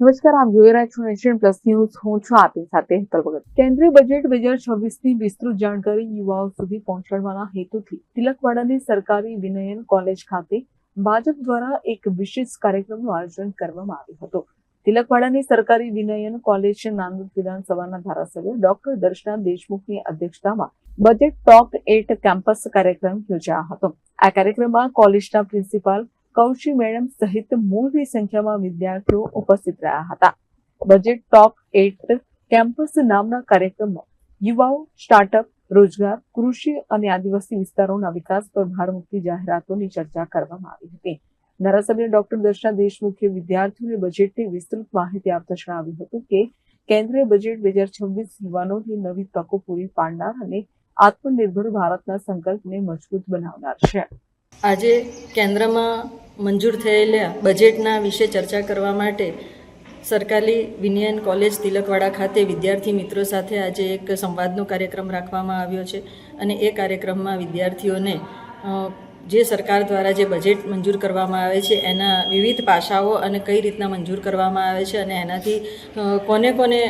નમસ્કાર, આપ જોઈ રહ્યા છો નેશન પ્લસ ન્યૂઝ હું છું આપની સાથે હેતલ ભગત. કેન્દ્રીય બજેટ બે હજાર છવ્વીસની વિસ્તૃત જાણકારી યુવાઓ સુધી પહોંચાડવાના હેતુથી તિલકવાડાની સરકારી વિનયન કોલેજ ખાતે ભાજપ દ્વારા એક વિશેષ કાર્યક્રમનું આયોજન કરવામાં આવ્યું હતું. તિલકવાડાની સરકારી વિનયન કોલેજ નાંદોદ વિધાનસભાના ધારાસભ્ય ડોક્ટર દર્શના દેશમુખની અધ્યક્ષતામાં બજેટ ટોપ એટ કેમ્પસ કાર્યક્રમ યોજાયો હતો. આ કાર્યક્રમમાં કોલેજના પ્રિન્સિપાલ કૌશી મેડમ સહિત મોટી સંખ્યામાં વિદ્યાર્થીઓ ઉપસ્થિત રહ્યા હતા. બજેટ ટોક એટ કેમ્પસ નામના કાર્યક્રમમાં યુવાઓ સ્ટાર્ટઅપ રોજગાર, કૃષિ અને આદિવાસી વિસ્તારોના વિકાસ પર ભાર મૂકતી જાહેરાતોની ચર્ચા કરવામાં આવી હતી. ધારાસભ્ય ડોક્ટર દર્શના દેશમુખે વિદ્યાર્થીઓને બજેટની વિસ્તૃત માહિતી આપતા જણાવ્યું હતું કે, કેન્દ્રીય બજેટ બે હજાર છવ્વીસ યુવાનોની નવી તકો પૂરી પાડનાર અને આત્મનિર્ભર ભારતના સંકલ્પને મજબૂત બનાવનાર છે. આજે કેન્દ્રમાં મંજૂર થયેલા બજેટના વિશે ચર્ચા કરવા માટે સરકારી વિનયન કોલેજ તિલકવાડા ખાતે વિદ્યાર્થી મિત્રો સાથે આજે એક સંવાદનો કાર્યક્રમ રાખવામાં આવ્યો છે અને એ કાર્યક્રમમાં વિદ્યાર્થીઓને જે સરકાર દ્વારા જે બજેટ મંજૂર કરવામાં આવે છે, એના વિવિધ પાસાઓ અને કઈ રીતના મંજૂર કરવામાં આવે છે અને એનાથી કોને કોને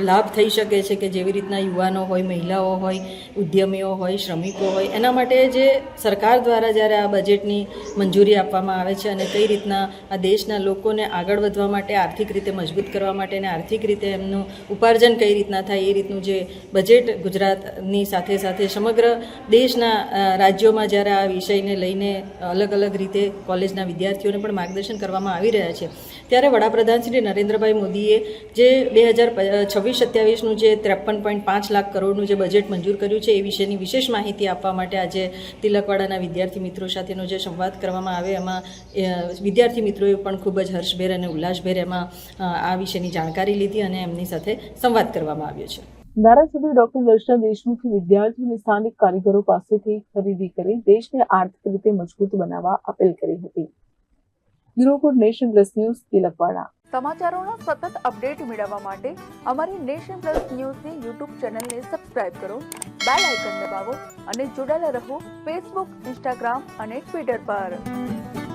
લાભ થઈ શકે છે કે જેવી રીતના યુવાનો હોય, મહિલાઓ હોય, ઉદ્યમીઓ હોય, શ્રમિકો હોય, એના માટે જે સરકાર દ્વારા જ્યારે આ બજેટની મંજૂરી આપવામાં આવે છે અને કઈ રીતના આ દેશના લોકોને આગળ વધવા માટે આર્થિક રીતે મજબૂત કરવા માટે અને આર્થિક રીતે એમનું ઉપાર્જન કઈ રીતના થાય, એ રીતનું જે બજેટ ગુજરાતની સાથે સાથે સમગ્ર દેશના રાજ્યોમાં જ્યારે આ વિષયને લઈને અલગ અલગ રીતે કોલેજના વિદ્યાર્થીઓને પણ માર્ગદર્શન કરવામાં આવી રહ્યા છે. ત્યારે વડાપ્રધાન શ્રી નરેન્દ્રભાઈ મોદીએ જે બે હજાર છવ્વીસ સત્યાવીસનું જે ત્રેપન પોઈન્ટ પાંચ લાખ કરોડનું જે બજેટ મંજૂર કર્યું છે, એ વિશેની વિશેષ માહિતી આપવા માટે આજે તિલકવાડાના વિદ્યાર્થી મિત્રો સાથેનો જે સંવાદ કરવામાં આવે, એમાં વિદ્યાર્થી મિત્રોએ પણ ખૂબ જ હર્ષભેર અને ઉલ્લાસભેર એમાં આ વિશેની જાણકારી લીધી અને એમની સાથે સંવાદ કરવામાં આવ્યો છે. ધારાસભ્ય ડોક્ટર દર્શના દેશમુખે વિદ્યાર્થીઓને સ્થાનિક કારીગરો પાસેથી ખરીદી કરી દેશને આર્થિક રીતે મજબૂત બનાવવા અપીલ કરી હતી. Bureau nation plus news, Tilakwada. સમાચારોના સતત અપડેટ મેળવવા માટે અમારી નેશન પ્લસ ન્યૂઝની યુટ્યુબ ચેનલને સબસ્ક્રાઇબ કરો, બેલ આઇકન દબાવો અને જોડાયેલા રહો ફેસબુક, ઇન્સ્ટાગ્રામ અને ટ્વિટર પર.